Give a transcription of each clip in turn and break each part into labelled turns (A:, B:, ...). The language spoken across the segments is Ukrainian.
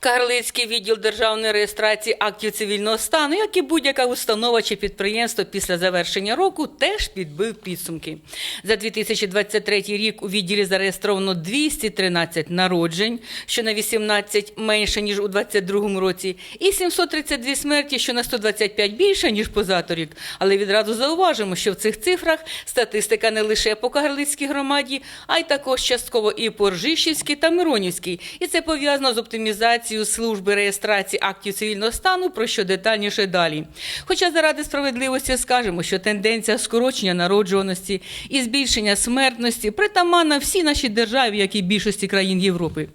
A: Кагарлицький відділ державної реєстрації актів цивільного стану, як і будь-яка установа чи підприємство після завершення року, теж підбив підсумки. За 2023 рік у відділі зареєстровано 213 народжень, що на 18 менше ніж у 2022 році, і 732 смерті, що на 125 більше ніж позаторік. Але відразу зауважимо, що в цих цифрах статистика не лише по Кагарлицькій громаді, а й також частково і по Ржищівській та Миронівській. І це пов'язано з оптимізацією служби реєстрації актів цивільного стану, про що детальніше далі. Хоча заради справедливості скажемо, що тенденція скорочення народжуваності і збільшення смертності притаманна всій нашій державі, як і більшості країн Європи.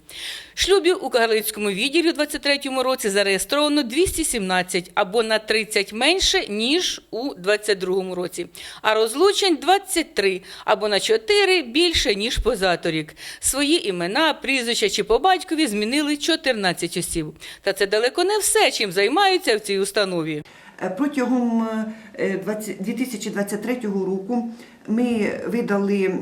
A: Шлюбів у Кагарлицькому відділі у 2023 році зареєстровано 217 або на 30 менше, ніж у 2022 році. А розлучень 23 або на 4 більше, ніж позаторік. Свої імена, прізвища чи по батькові змінили 14 осіб. Та це далеко не все, чим займаються в цій установі.
B: Е, Протягом е, 20 2023 року ми видали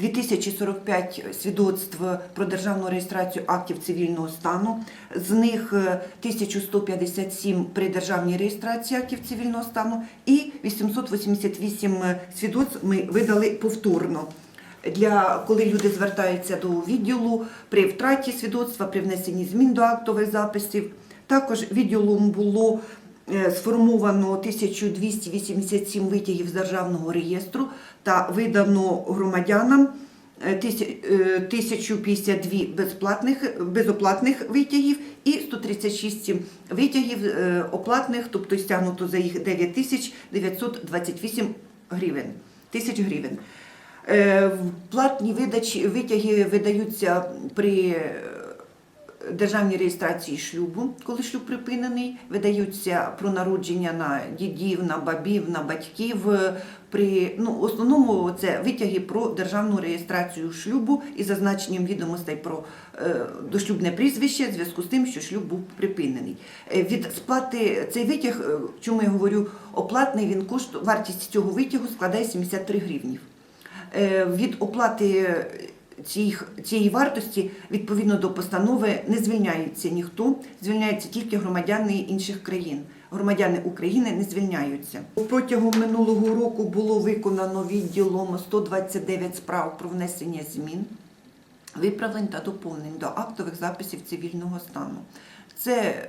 B: 2045 свідоцтв про державну реєстрацію актів цивільного стану. З них е, 1157 при державній реєстрації актів цивільного стану і 888 свідоцтв ми видали повторно. Для коли люди звертаються до відділу при втраті свідоцтва, при внесенні змін до актових записів. Також відділом було е, сформовано 1287 витягів з державного реєстру та видано громадянам е, тисяч- е, 1052 безплатних, безоплатних витягів і 136 витягів е, оплатних, тобто стягнуто за їх 9928 гривень, тисяч гривень. Е, Платні видачі витяги видаються при е, державній реєстрації шлюбу, коли шлюб припинений, видаються про народження на дідів, на бабів, на батьків. е, При ну, основному це витяги про державну реєстрацію шлюбу і зазначенням відомостей про е, дошлюбне прізвище в зв'язку з тим, що шлюб був припинений. Е, від сплати цей витяг, е, чому я говорю, оплатний він коштує, вартість цього витягу складає 73 гривні. Е, від оплати цих- цієї вартості відповідно до постанови не звільняється ніхто, звільняються тільки громадяни інших країн. Громадяни України не звільняються. Протягом минулого року було виконано відділом 129 справ про внесення змін, виправлень та доповнень до актових записів цивільного стану. Це е,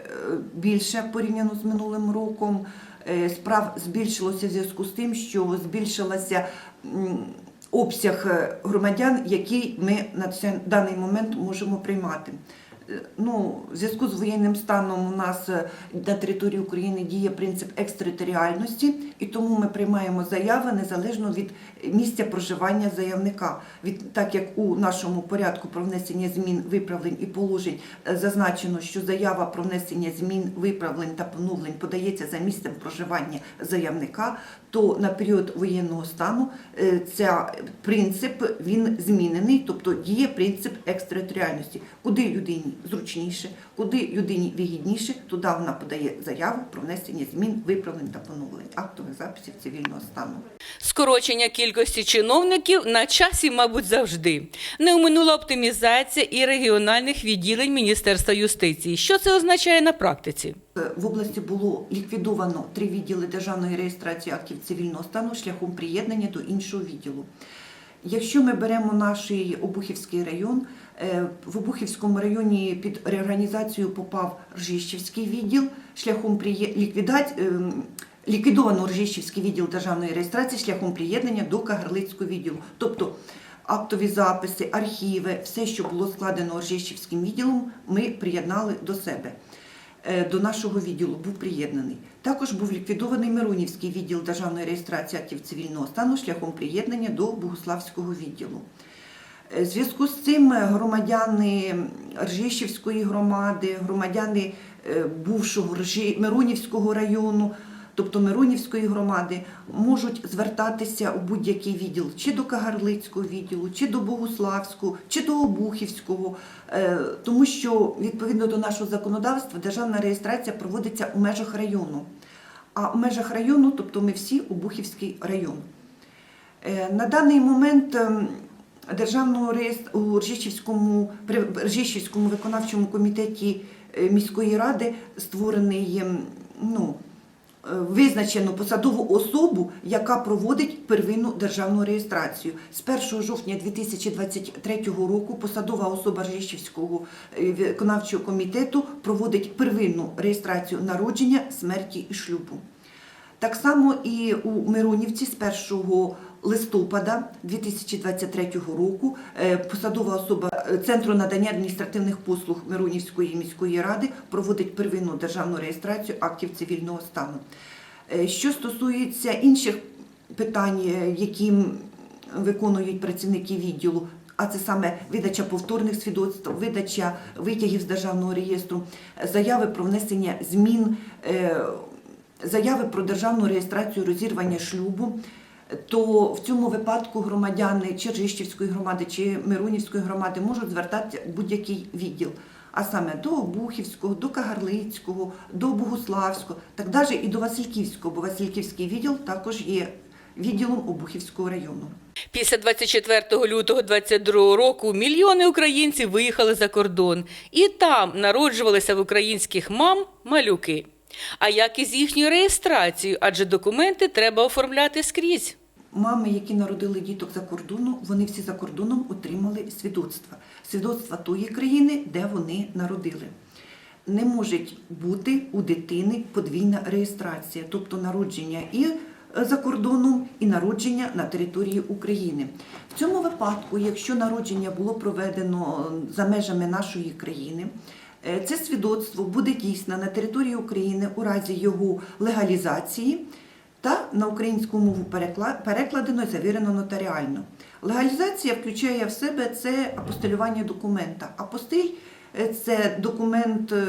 B: більше порівняно з минулим роком. Е, Справ збільшилося в зв'язку з тим, що збільшилася обсяг е, громадян, який ми на даний момент можемо приймати. Е, Ну, в зв'язку з воєнним станом у нас е, на території України діє принцип екстериторіальності, і тому ми приймаємо заяви незалежно від місця проживання заявника. Від так як у нашому порядку про внесення змін, виправлень і положень е, зазначено, що заява про внесення змін, виправлень та поновлень подається за місцем проживання заявника, то на період воєнного стану ця принцип він змінений, тобто діє принцип екстериторіальності. Куди людині зручніше, куди людині вигідніше, туди вона подає заяву про внесення змін, виправлень та поновлень актових записів цивільного стану.
A: Скорочення кількості чиновників на часі, мабуть, завжди. Не оминула оптимізація і регіональних відділень Міністерства юстиції. Що це означає на практиці?
B: Е, В області було ліквідовано три відділи державної реєстрації актів цивільного стану шляхом приєднання до іншого відділу. Якщо ми беремо наш Обухівський район, в Обухівському районі під реорганізацію попав Ржищівський відділ шляхом ліквідації. Ліквідовано Ржищівський відділ державної реєстрації шляхом приєднання до Кагарлицького відділу. Тобто актові записи, архіви, все, що було складено Ржищівським відділом, ми приєднали до себе. Е, До нашого відділу був приєднаний. Також був ліквідований Миронівський відділ державної реєстрації актів цивільного стану шляхом приєднання до Богуславського відділу. Е, зв'язку з цим громадяни Ржищівської громади, громадяни е, бувшого Миронівського району, тобто Миронівської громади, можуть звертатися у будь-який відділ, чи до Кагарлицького відділу, чи до Богуславського, чи до Обухівського, е, тому що відповідно до нашого законодавства державна реєстрація проводиться у межах району. А в межах району, тобто ми всі Обухівський район. Е, На даний момент ем, державного реєстру у Ржищівському при Ржищівському виконавчому комітеті е, міської ради створений ну, е, визначено посадову особу, яка проводить первинну державну реєстрацію. З 1 жовтня 2023 року посадова особа Ржищівського е, виконавчого комітету проводить первинну реєстрацію народження, смерті і шлюбу. Так само і у Миронівці з 1 листопада 2023 року е, посадова особа е, Центру надання адміністративних послуг Миронівської міської ради проводить первинну державну реєстрацію актів цивільного стану. Е, Що стосується інших питань, які виконують працівники відділу, а це саме видача повторних свідоцтв, видача витягів з державного реєстру, заяви про внесення змін, заяви про державну реєстрацію розірвання шлюбу. То в цьому випадку громадяни чи Ржищівської громади, чи Миронівської громади можуть звертатися будь-який відділ, а саме до Обухівського, до Кагарлицького, до Богуславського, так далі і до Васильківського, бо Васильківський відділ також є відділом Обухівського району.
A: Після 24 лютого 22 року мільйони українців виїхали за кордон, і там народжувалися в українських мам малюки. А як із їхньою реєстрацією, адже документи треба оформляти скрізь.
B: Мами, які народили діток за кордоном, вони всі за кордоном отримали свідоцтва. Свідоцтва тої країни, де вони народили. Не може бути у дитини подвійна реєстрація, тобто народження і е, за кордоном, і народження на території України. В цьому випадку, якщо народження було проведено за межами нашої країни, е, це свідоцтво буде дійсне на території України у разі його легалізації та на українську мову перекладено і завірено нотаріально. Легалізація включає в себе це апостилювання документа. Апостиль е, це документ, е,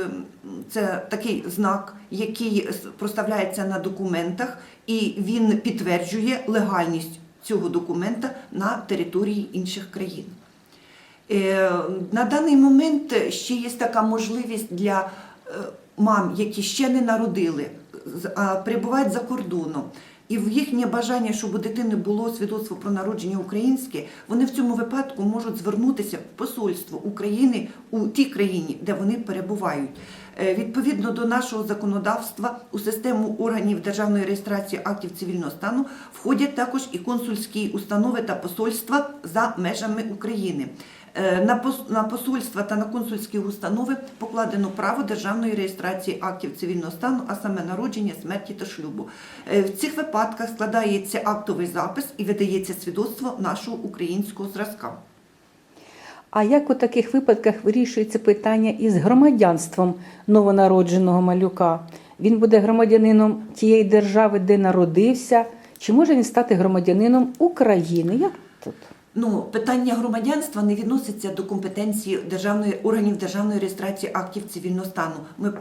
B: це такий знак, який проставляється на документах, і він підтверджує легальність цього документа на території інших країн. Е, На даний момент ще є така можливість для мам, які ще не народили, перебувають за кордоном. І в їхнє бажання, щоб у дитини було свідоцтво про народження українське, вони в цьому випадку можуть звернутися в посольство України у тій країні, де вони перебувають. Е, Відповідно до нашого законодавства у систему органів державної реєстрації актів цивільного стану входять також і консульські установи та посольства за межами України. Е, На пос- посольства та на консульські установи покладено право державної реєстрації актів цивільного стану, а саме народження, смерті та шлюбу. Е, В цих випадках складається актовий запис і видається свідоцтво нашого українського зразка.
C: А як у таких випадках вирішується питання із громадянством новонародженого малюка? Він буде громадянином тієї держави, де народився, чи може він стати громадянином України? Як тут?
B: Ну, питання громадянства не відноситься до компетенції державної органів державної реєстрації актів цивільного стану. Ми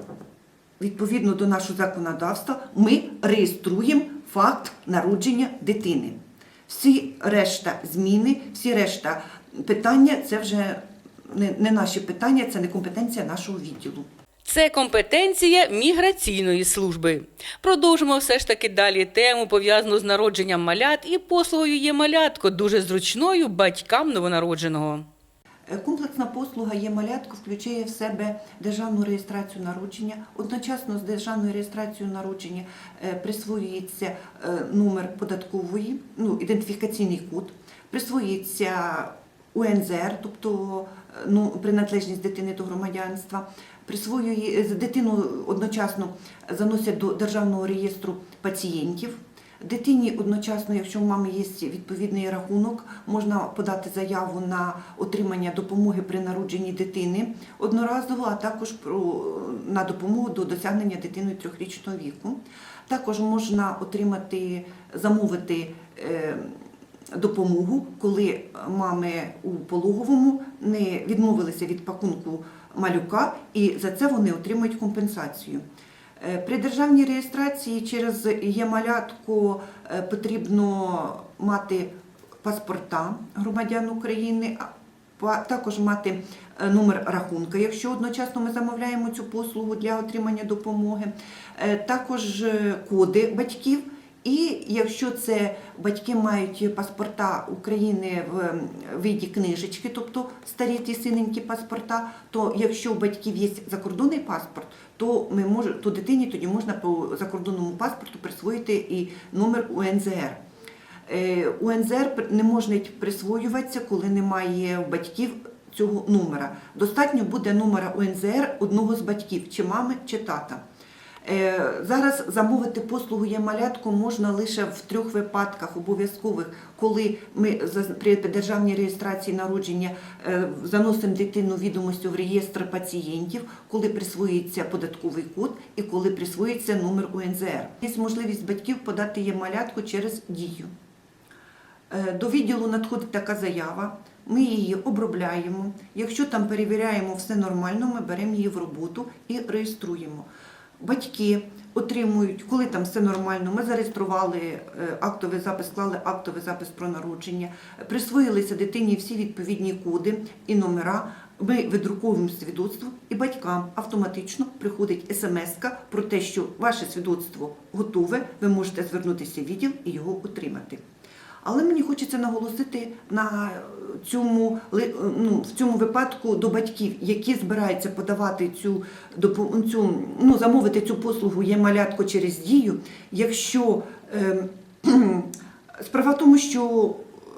B: відповідно до нашого законодавства ми реєструємо факт народження дитини. Всі решта зміни, всі решта питання це вже не, наші питання, це не компетенція нашого відділу.
A: Це компетенція міграційної служби. Продовжимо все ж таки далі тему, пов'язану з народженням малят і послугою є малятко, дуже зручною батькам новонародженого.
B: Е, Комплексна послуга є малятко включає в себе державну реєстрацію народження. Одночасно з державною реєстрацією народження е, присвоюється е, номер податкової, ну, ідентифікаційний код, присвоюється УНЗР, тобто ну, приналежність дитини до громадянства. Присвоює з- дитину одночасно заносять до державного реєстру пацієнтів. Дитині одночасно, якщо в мами є відповідний рахунок, можна подати заяву на отримання допомоги при народженні дитини одноразово, а також на допомогу до досягнення дитиною трьохрічного віку. Також можна отримати, замовити е, допомогу, коли мами у пологовому не відмовилися від пакунку малюка, і за це вони отримують компенсацію. Е, При державній реєстрації через є-малятку е, потрібно мати паспорта громадян України, також мати е, номер рахунка, якщо одночасно ми замовляємо цю послугу для отримання допомоги, також коди батьків І якщо це батьки мають паспорта України в виді книжечки, тобто старі ті синенькі паспорта, то якщо у батьків є закордонний паспорт, то ми може, то дитині тоді можна по закордонному паспорту присвоїти і номер УНЗР. Е, УНЗР не може присвоюватися, коли немає у батьків цього номера. Достатньо буде номера УНЗР одного з батьків, чи мами, чи тата. Е, Зараз замовити послугу є-малятку можна лише в трьох випадках обов'язкових, коли ми при державній реєстрації народження е, заносимо дитину відомості в реєстр пацієнтів, коли присвоюється податковий код і коли присвоюється номер УНЗР. Є можливість батьків подати є-малятку через дію. Е, До відділу надходить така заява, ми її обробляємо. Якщо там перевіряємо все нормально, ми беремо її в роботу і реєструємо. Батьки отримують, коли там все нормально, ми зареєстрували е, актовий запис, склали актовий запис про народження, присвоїлися дитині всі відповідні коди і номера. Ми видруковуємо свідоцтво, і батькам автоматично приходить смс про те, що ваше свідоцтво готове, ви можете звернутися в відділ і його отримати. Але мені хочеться наголосити на цьому ну, в цьому випадку до батьків, які збираються подавати цю цю ну замовити цю послугу є малятко через дію. Якщо ем, справа в тому, що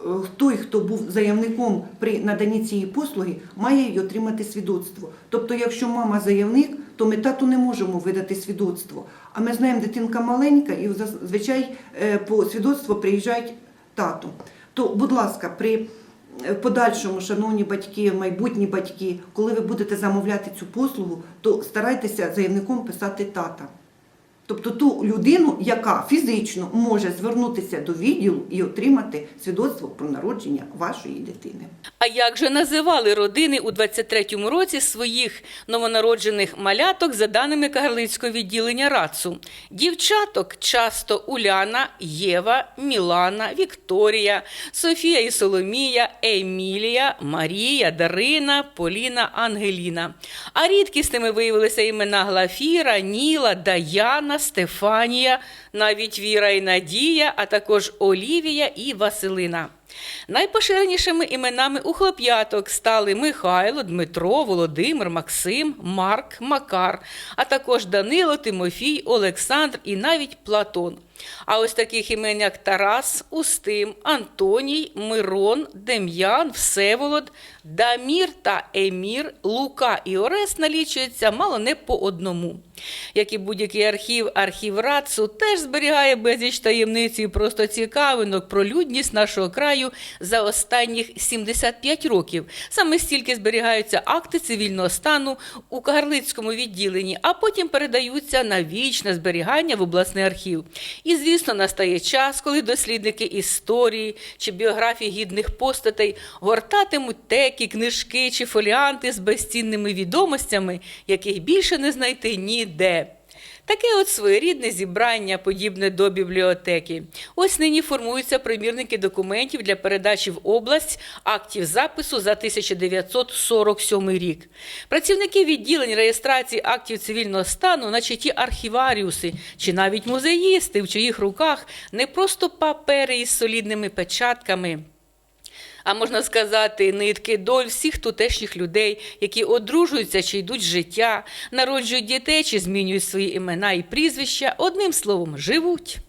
B: е, той, хто був заявником при наданні цієї послуги, має й отримати свідоцтво. Тобто, якщо мама заявник, то ми тату не можемо видати свідоцтво. А ми знаємо, дитинка маленька, і зазвичай е, по свідоцтво приїжджають тату. То, будь ласка, при е, подальшому, шановні батьки, майбутні батьки, коли ви будете замовляти цю послугу, то старайтеся заявником писати тата. Тобто ту людину, яка фізично може звернутися до відділу і отримати свідоцтво про народження вашої дитини.
A: А як же називали родини у 23-му році своїх новонароджених маляток за даними Кагарлицького відділення РАЦУ? Дівчаток часто Уляна, Єва, Мілана, Вікторія, Софія і Соломія, Емілія, Марія, Дарина, Поліна, Ангеліна. А рідкісними виявилися імена Глафіра, Ніла, Даяна, Стефанія, навіть Віра і Надія, а також Олівія і Василина. Найпоширенішими іменами у хлоп'яток стали Михайло, Дмитро, Володимир, Максим, Марк, Макар, а також Данило, Тимофій, Олександр і навіть Платон. А ось таких імен, як Тарас, Устим, Антоній, Мирон, Дем'ян, Всеволод, Дамір та Емір, Лука і Орес налічуються мало не по одному. Як і будь-який архів, архів РАЦУ теж зберігає безліч таємниць і просто цікавинок про людність нашого краю за останніх 75 років. Саме стільки зберігаються акти цивільного стану у Кагарлицькому відділенні, а потім передаються на вічне зберігання в обласний архів. І, звісно, настає час, коли дослідники історії чи біографії гідних постатей гортатимуть теки, книжки чи фоліанти з безцінними відомостями, яких більше не знайти ніде. Таке от своєрідне зібрання, подібне до бібліотеки. Ось нині формуються примірники документів для передачі в область актів запису за 1947 рік. Працівники відділень реєстрації актів цивільного стану, наче ті архіваріуси чи навіть музеїсти, в чиїх руках не просто папери із солідними печатками. А можна сказати, нитки доль всіх тутешніх людей, які одружуються чи йдуть з життя, народжують дітей чи змінюють свої імена і прізвища, одним словом, живуть.